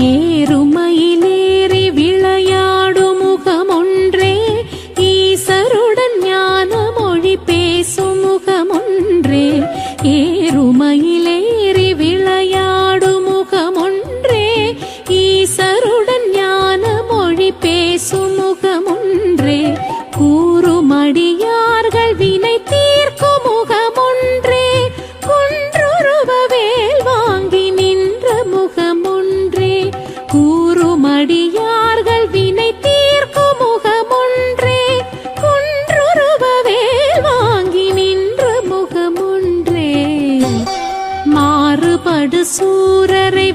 ஏறுமையிலேறி விளையாடும் முகமொன்றே ஈசருடன் ஞான மொழி பேசும் முகமொன்றே. ஏறுமையிலேறி விளையாடும் முகமொன்றே ஈசருடன் ஞான மொழி பேசும் முகமொன்றே. முகமொன்றே மாறுபடு சூரரை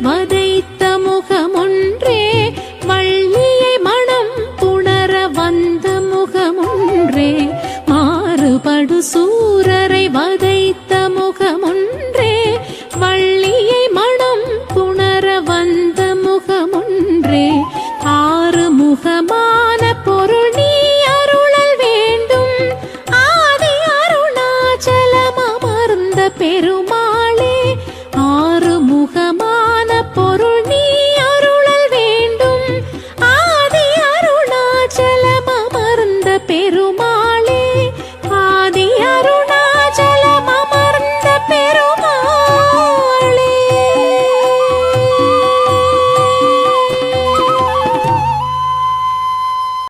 quero